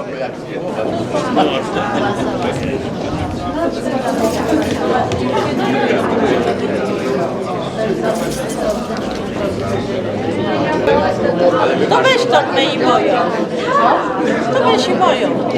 To weź to my i moją. To weź i moją.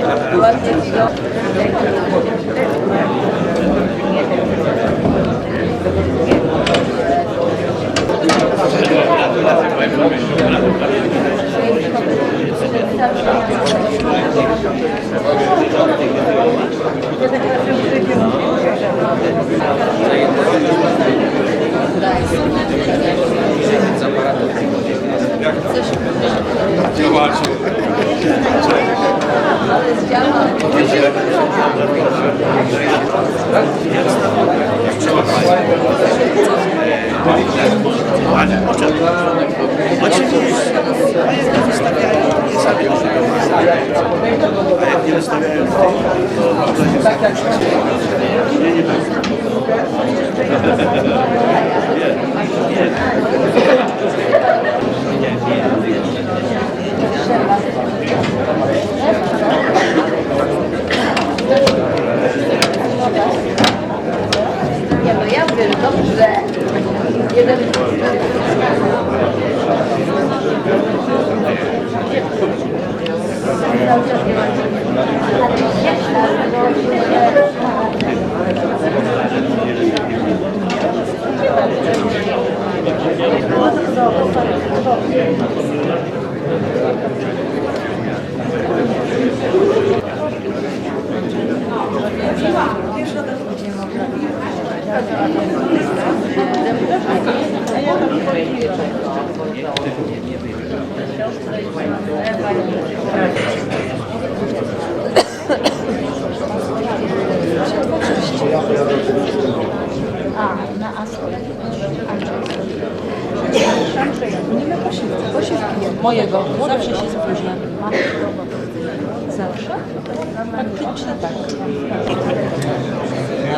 Mojego. Zawsze się spóźnia. Zawsze? Praktycznie tak.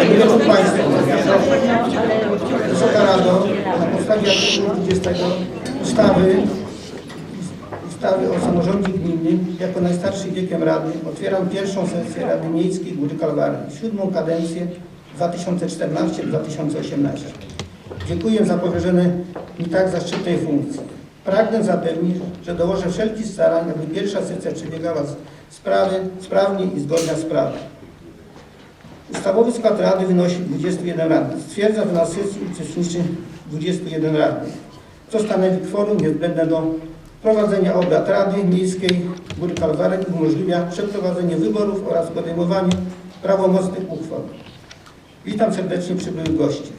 Dzień dobry Państwu. Wysoka Rado, na podstawie artykułu 20 ustawy, ustawy o samorządzie gminnym jako najstarszy wiekiem Rady otwieram pierwszą sesję Rady Miejskiej Kalwarii, siódmą kadencję 2014-2018. Dziękuję za powierzone mi tak zaszczytnej funkcji. Pragnę zapewnić, że dołożę wszelkich starań, aby pierwsza sesja przebiegała sprawy, sprawnie i zgodnie z prawem. Ustawowy skład Rady wynosi 21 radnych. Stwierdza, że na sesji uczestniczy 21 radnych, co stanowi kworum niezbędne do prowadzenia obrad Rady Miejskiej Góry Kalwarek i umożliwia przeprowadzenie wyborów oraz podejmowanie prawomocnych uchwał. Witam serdecznie przybyłych gości.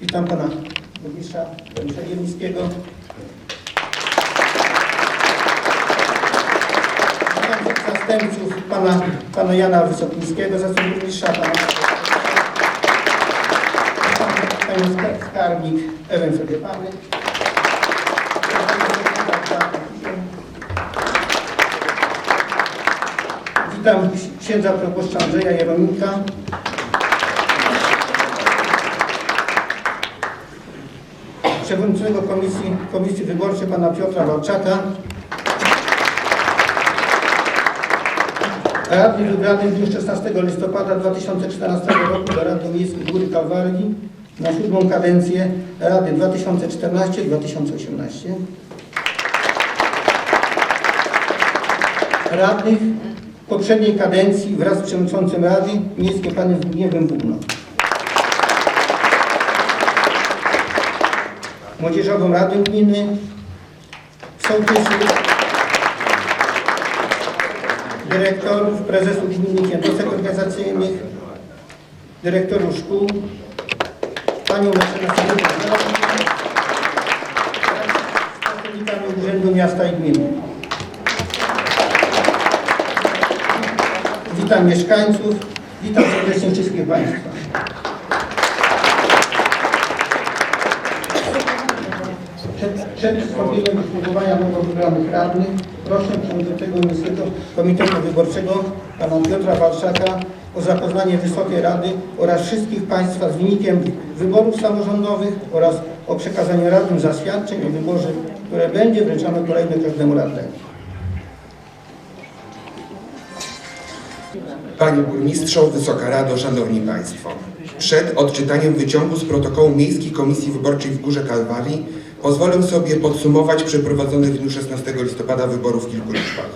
Witam Pana Burmistrza Dariusza Jelińskiego. Witam zastępców Pana, pana Jana Wysokińskiego, zastępców Burmistrza, Pana Panią Sk- Skarbnik Ewę Sobiepany. Witam księdza proboszcza Andrzeja Jeromika. Przewodniczącego Komisji, Komisji Wyborczej Pana Piotra Walczaka. Radny wybrany w dniu 16 listopada 2014 roku do Rady Miejskiej Góry Kalwarii na siódmą kadencję Rady 2014-2018. Radnych poprzedniej kadencji wraz z przewodniczącym Rady Miejskiej Panem Zbigniewem Bugno. Młodzieżową Radę Gminy, sołtysy, dyrektorów, prezesów gminnych jednostek organizacyjnych, dyrektorów szkół, panią mecenas z pracownikami Urzędu Miasta i Gminy. Witam mieszkańców, witam serdecznie wszystkich Państwa. Przed, przed przystąpieniem do formułowania nowo wybranych radnych proszę przewodniczącego Miejskiego Komitetu Wyborczego pana Piotra Walczaka o zapoznanie Wysokiej Rady oraz wszystkich Państwa z wynikiem wyborów samorządowych oraz o przekazanie radnym zaświadczeń o wyborze, które będzie wręczone kolejne każdemu radnemu. Panie Burmistrzu, Wysoka Rado, Szanowni Państwo. Przed odczytaniem wyciągu z protokołu Miejskiej Komisji Wyborczej w Górze Kalwarii pozwolę sobie podsumować przeprowadzone w dniu 16 listopada wyborów w kilku liczbach.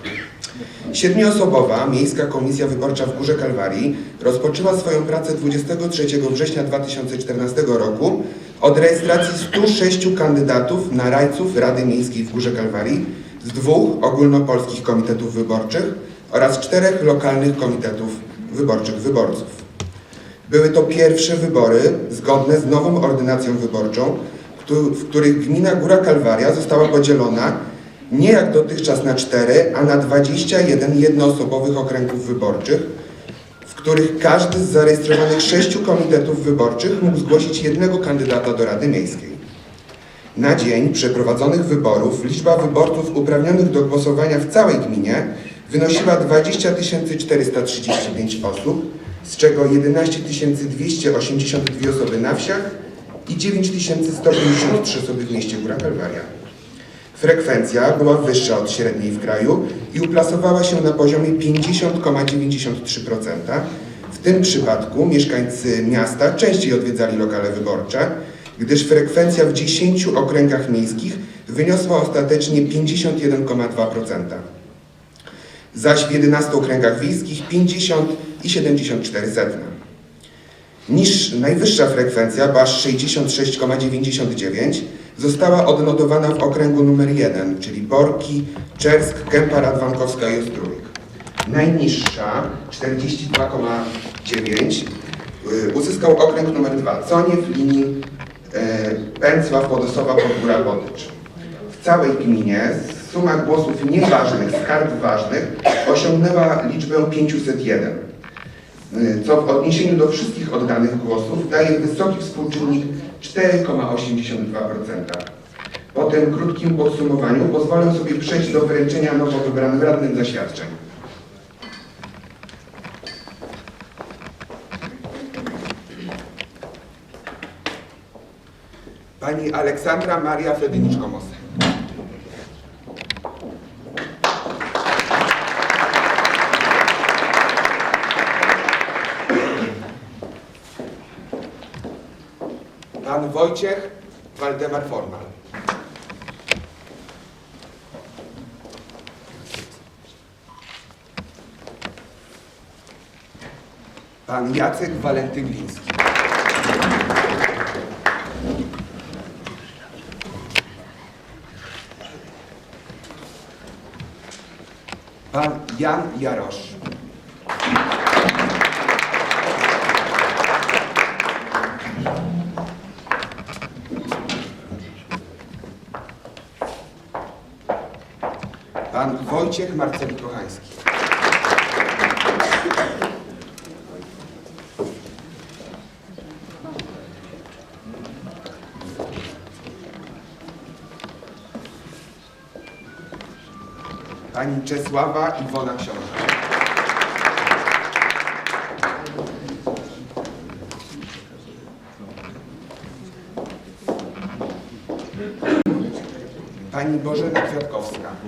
Siedmioosobowa Miejska Komisja Wyborcza w Górze Kalwarii rozpoczęła swoją pracę 23 września 2014 roku od rejestracji 106 kandydatów na rajców Rady Miejskiej w Górze Kalwarii z dwóch ogólnopolskich komitetów wyborczych oraz czterech lokalnych komitetów wyborczych wyborców. Były to pierwsze wybory zgodne z nową ordynacją wyborczą, w których gmina Góra Kalwaria została podzielona nie jak dotychczas na cztery, a na 21 jednoosobowych okręgów wyborczych, w których każdy z zarejestrowanych sześciu komitetów wyborczych mógł zgłosić jednego kandydata do Rady Miejskiej. Na dzień przeprowadzonych wyborów liczba wyborców uprawnionych do głosowania w całej gminie wynosiła 20 435 osób, z czego 11 282 osoby na wsiach i 9 153 osoby w mieście Góra Kalwaria. Frekwencja była wyższa od średniej w kraju i uplasowała się na poziomie 50,93%. W tym przypadku mieszkańcy miasta częściej odwiedzali lokale wyborcze, gdyż frekwencja w 10 okręgach miejskich wyniosła ostatecznie 51,2%. Zaś w 11 okręgach wiejskich 50 i 74%. Niż najwyższa frekwencja, bo aż 66,99, została odnotowana w okręgu numer 1, czyli Borki, Czersk, Kępa Radwankowska i Ostrójek. Najniższa, 42,9, y, uzyskał okręg numer 2, Coniew, linii e, Pęcław, Podosłowa, Podgóra, Bodycz. W całej gminie suma głosów nieważnych z kart ważnych osiągnęła liczbę 501 co w odniesieniu do wszystkich oddanych głosów daje wysoki współczynnik 4,82%. Po tym krótkim podsumowaniu pozwolę sobie przejść do wręczenia nowo wybranym radnym zaświadczeń. Pani Aleksandra Maria Fedynicz-Komos. Pan Wojciech Waldemar Formal. Pan Jacek Walenty Gliński. Pan Jan Jarosz. Wojciech Marceli Kochański. Pani Czesława Iwona Książę. Pani Bożena Kwiatkowska.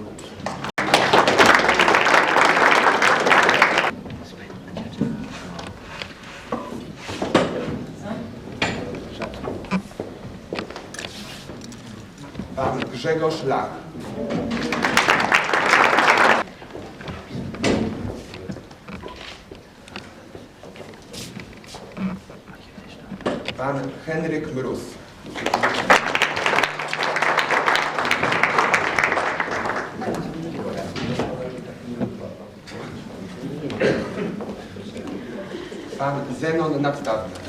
Grzegorz Lach. Pan Henryk Mróz. Pan Zenon Nadstawny.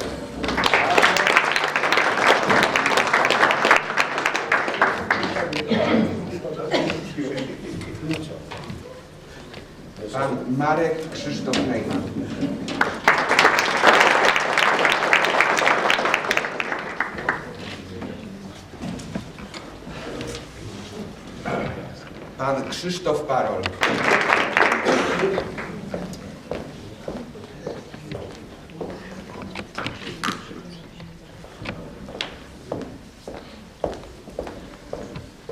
Pan Marek Krzysztof Neyman. Pan Krzysztof Parol.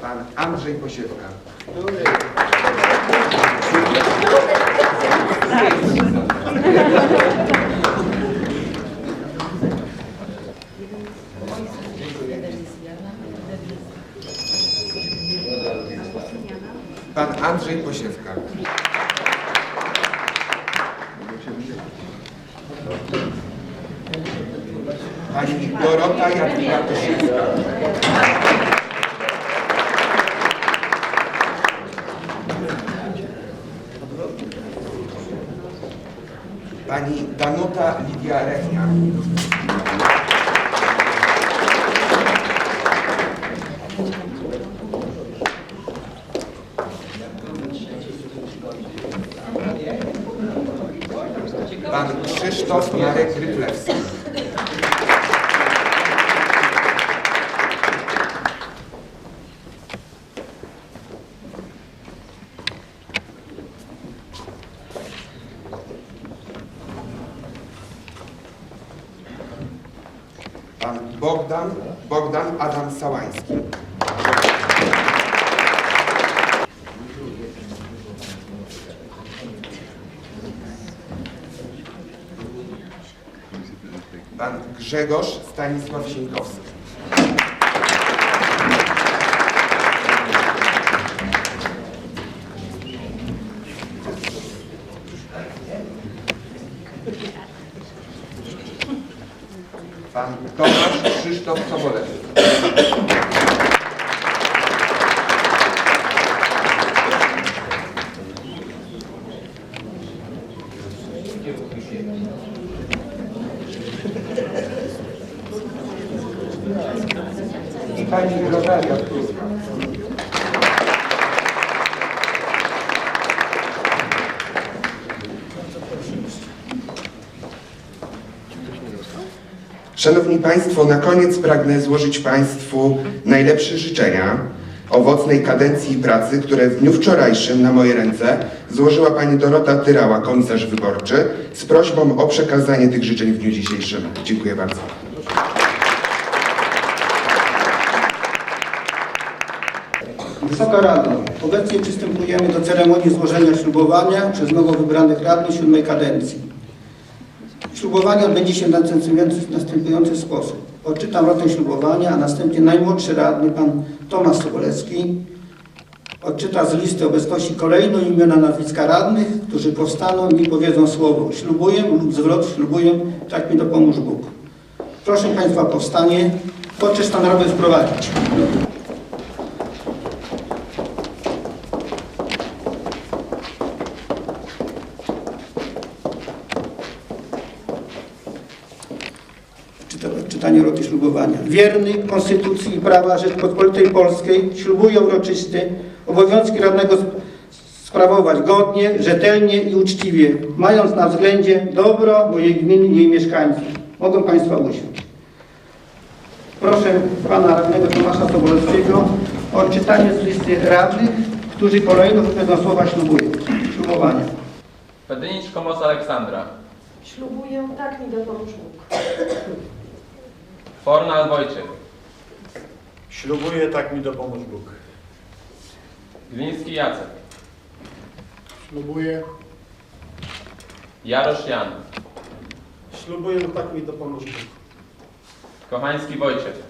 Pan Andrzej Posiewka. Pan Andrzej Posiewka. Pani Dorota Jadwiga Kosiewska. Pani Danuta Lidia Rechnia. Pan Krzysztof Marek Ryflewski. Pan Bogdan, Bogdan Adam Sałański. Pan Grzegorz Stanisław Sienkowski. Krzysztof Sobolewski. I pani Rosalia Kruska. Szanowni Państwo, na koniec pragnę złożyć Państwu najlepsze życzenia owocnej kadencji i pracy, które w dniu wczorajszym na moje ręce złożyła Pani Dorota Tyrała, komisarz wyborczy, z prośbą o przekazanie tych życzeń w dniu dzisiejszym. Dziękuję bardzo. Wysoka Rado, obecnie przystępujemy do ceremonii złożenia ślubowania przez nowo wybranych radnych siódmej kadencji. Ślubowanie odbędzie się w następujący, sposób. Odczytam rotę ślubowania, a następnie najmłodszy radny, pan Tomasz Sobolewski, odczyta z listy obecności kolejno imiona nazwiska radnych, którzy powstaną i powiedzą słowo ślubuję lub zwrot ślubuję, tak mi dopomóż Bóg. Proszę Państwa o powstanie, podczas stan narodowy wprowadzić. Wierny Konstytucji i prawa Rzeczpospolitej Polskiej ślubuje uroczysty obowiązki radnego sp- sprawować godnie, rzetelnie i uczciwie, mając na względzie dobro mojej gminy i jej mieszkańców. Mogą Państwa usiąść. Proszę Pana Radnego Tomasza Sobolewskiego o odczytanie z listy radnych, którzy kolejno wypowiedzą słowa ślubuję. Ślubowania. Fedynicz Komos Aleksandra. Ślubuję, tak mi dopomóż Bóg. Fornal Wojciech. Ślubuję, tak mi dopomóż Bóg. Gliński Jacek. Ślubuję. Jarosz Jan. Ślubuję, tak mi dopomóż Bóg. Kochański Wojciech.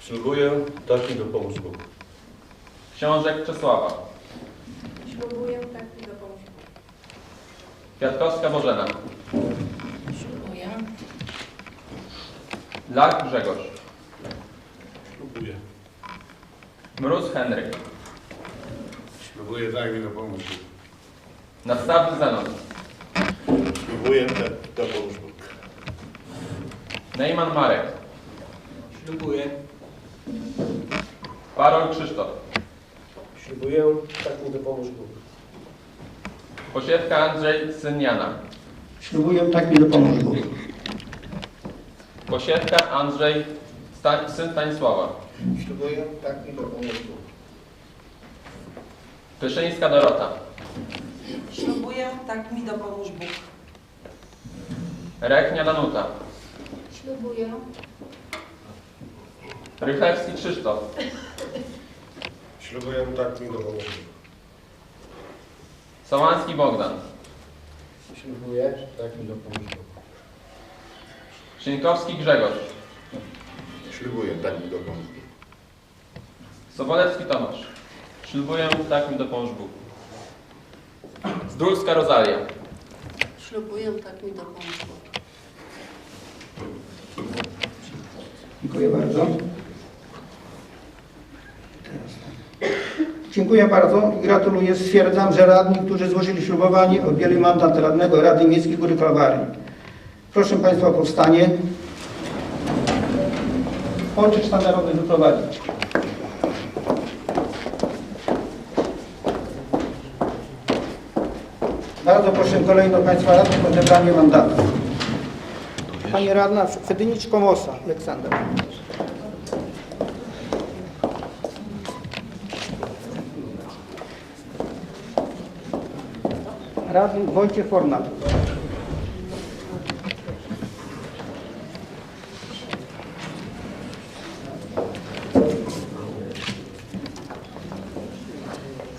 Ślubuję, tak mi dopomóż Bóg. Książek Czesława. Ślubuję, tak mi dopomóż Bóg. Kwiatkowska Bożena. Lark Grzegorz. Ślubuję. Mróz Henryk. Ślubuję, tak mi dopomóż Bóg. Nastawny Zenon. Ślubuję tak dopomóż Bóg. Neyman Marek. Ślubuję. Parol Krzysztof. Ślubuję, tak mi dopomóż Bóg. Posiewka Andrzej, syn Jana. Ślubuję, tak mi dopomóż Bóg. Posiewka Andrzej, sta, syn Stanisława. Ślubuję, tak mi dopomóż Bóg. Pyszyńska Dorota. Ślubuję, tak mi dopomóż Bóg. Rechnia Danuta. Ślubuję. Rychlewski Krzysztof. Ślubuję tak mi dopomóż Bóg. Sołański Bogdan. Ślubuję, tak mi dopomóż Bóg. Szynkowski Grzegorz. Ślubuję tak mi dopomóż Bóg. Sobolewski Tomasz. Ślubuję, tak mi dopomóż Bóg. Zdulska Rozalia. Ślubuję, tak mi dopomóż Bóg. Dziękuję bardzo. Dziękuję bardzo i gratuluję. Stwierdzam, że radni, którzy złożyli ślubowanie, objęli mandat radnego Rady Miejskiej Góry Kalwarii. Proszę Państwa o powstanie. Poczet sztandarowy wyprowadzić. Bardzo proszę kolejno Państwa radnych o odebranie mandatu. Pani radna Fedynicz-Komosa, Aleksander. Radny Wojciech Fornal.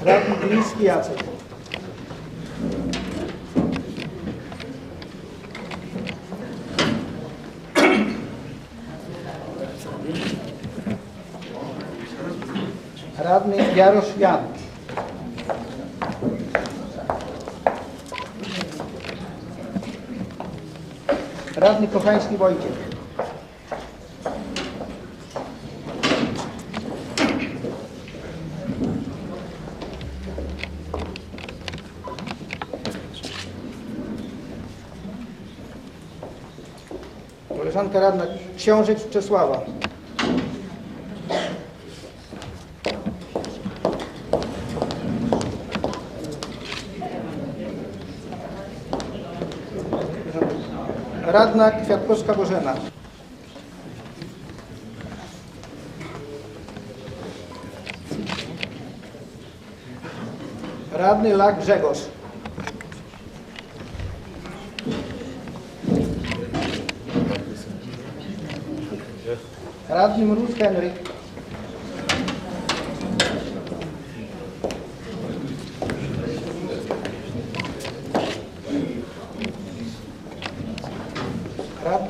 Radny Gliński Jacek. Radny Jarosz Jan. Radny Kochański Wojciech. Koleżanka radna Książek Czesława. Radna Kwiatkowska Bożena. Radny Lak Grzegorz. Radny Mróz Henryk.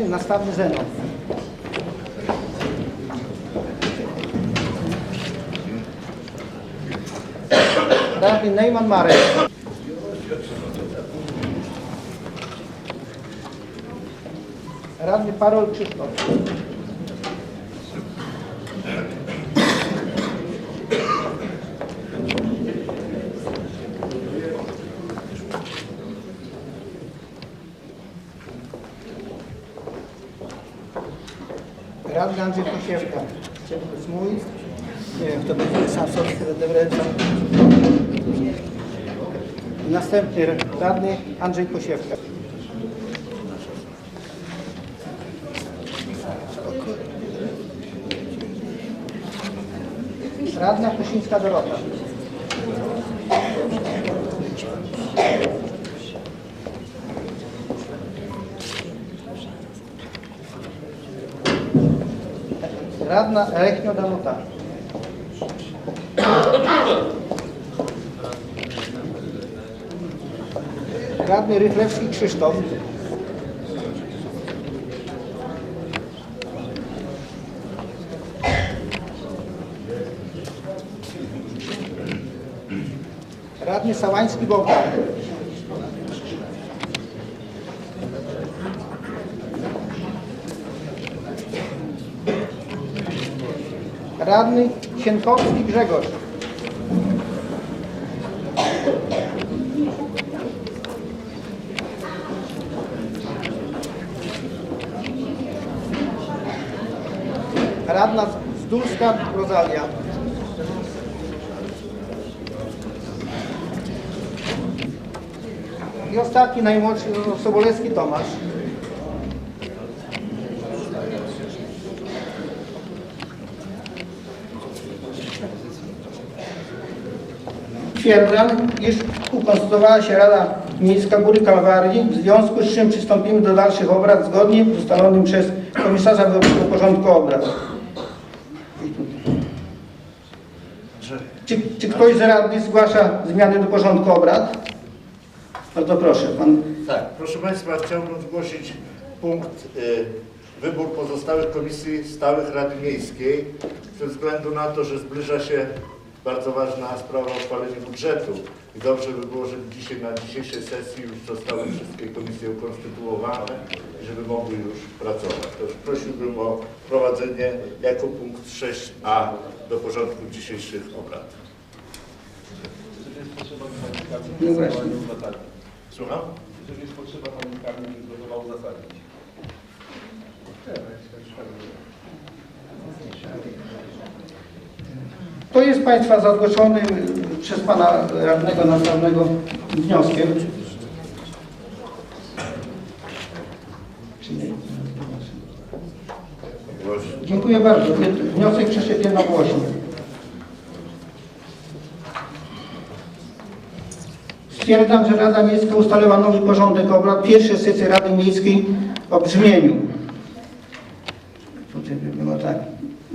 Radny Nastawny Zenon. Radny Neyman Marek. Radny Parol Krzysztof. Radny Andrzej Kosiewka. Czy to jest mój? Nie wiem, kto następny radny Andrzej Kosiewka. Radna Kusińska Dorota. Radna Rechnio Danuta. Radny Rychlewski Krzysztof. Radny Sałański Bogdan. Radny Sienkowski Grzegorz. Radna Zdulska Rozalia. I ostatni, najmłodszy, no, Sobolewski Tomasz. Stwierdzam, iż ukonstytuowała się Rada Miejska Góry Kalwarii, w związku z czym przystąpimy do dalszych obrad zgodnie z ustalonym przez komisarza wyborczego porządku obrad. Czy, czy ktoś z radnych zgłasza zmiany do porządku obrad? Bardzo proszę, pan Tak, proszę Państwa, chciałbym zgłosić punkt y, wybór pozostałych komisji stałych Rady Miejskiej ze względu na to, że zbliża się bardzo ważna sprawa o uchwaleniu budżetu i dobrze by było, żeby dzisiaj na dzisiejszej sesji już zostały wszystkie komisje ukonstytuowane i żeby mogły już pracować. Prosiłbym o wprowadzenie jako punkt 6a do porządku dzisiejszych obrad. No właśnie. Słucham? Jeżeli jest potrzeba, pan karny przygotował uzasadnić. To jest Państwa zgłoszonym przez Pana radnego następnego wnioskiem. Czy nie? Dziękuję bardzo. Wniosek przeszedł jednogłośnie. Stwierdzam, że Rada Miejska ustaliła nowy porządek obrad pierwszej sesji Rady Miejskiej o brzmieniu. Tutaj było tak.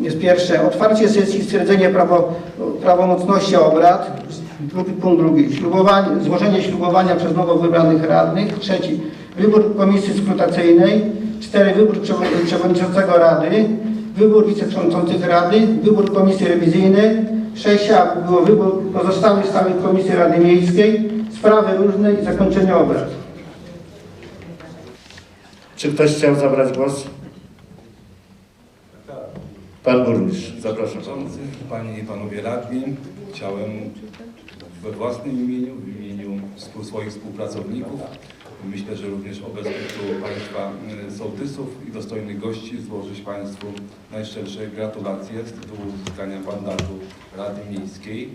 Jest pierwsze, otwarcie sesji, stwierdzenie prawo, prawomocności obrad. Drugi, punkt drugi, ślubowanie, złożenie ślubowania przez nowo wybranych radnych. Trzeci, wybór komisji skrutacyjnej. Cztery, wybór przewo- przewodniczącego rady. Wybór wiceprzewodniczących rady. Wybór komisji rewizyjnej. Sześć, a było wybór pozostałych stałych komisji Rady Miejskiej. Sprawy różne i zakończenie obrad. Czy ktoś chciał zabrać głos? Pan burmistrz, zapraszam. Panie i Panowie Radni, chciałem we własnym imieniu, w imieniu swoich współpracowników, myślę, że również obecnych tu Państwa y, sołtysów i dostojnych gości złożyć Państwu najszczersze gratulacje z tytułu uzyskania mandatu Rady Miejskiej.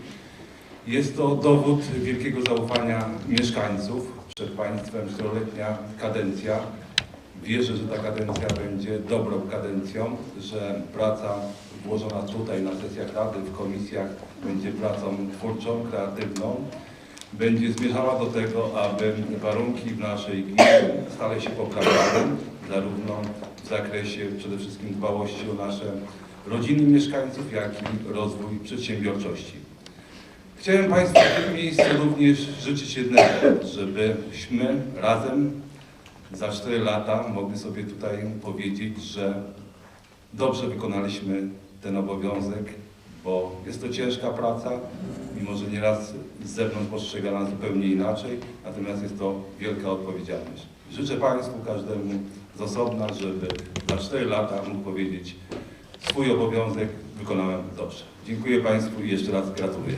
Jest to dowód wielkiego zaufania mieszkańców przed Państwem czteroletnia kadencja. Wierzę, że ta kadencja będzie dobrą kadencją, że praca włożona tutaj na sesjach Rady, w komisjach będzie pracą twórczą, kreatywną. Będzie zmierzała do tego, aby warunki w naszej gminie stale się poprawiały, zarówno w zakresie przede wszystkim dbałości o nasze rodziny mieszkańców, jak i rozwój przedsiębiorczości. Chciałem Państwu w tym miejscu również życzyć jednego, żebyśmy razem za 4 lata mogli sobie tutaj powiedzieć, że dobrze wykonaliśmy ten obowiązek, bo jest to ciężka praca, mimo że nieraz z zewnątrz postrzegana zupełnie inaczej, natomiast jest to wielka odpowiedzialność. Życzę Państwu, każdemu z osobna, żeby za 4 lata mógł powiedzieć swój obowiązek wykonałem dobrze. Dziękuję Państwu i jeszcze raz gratuluję.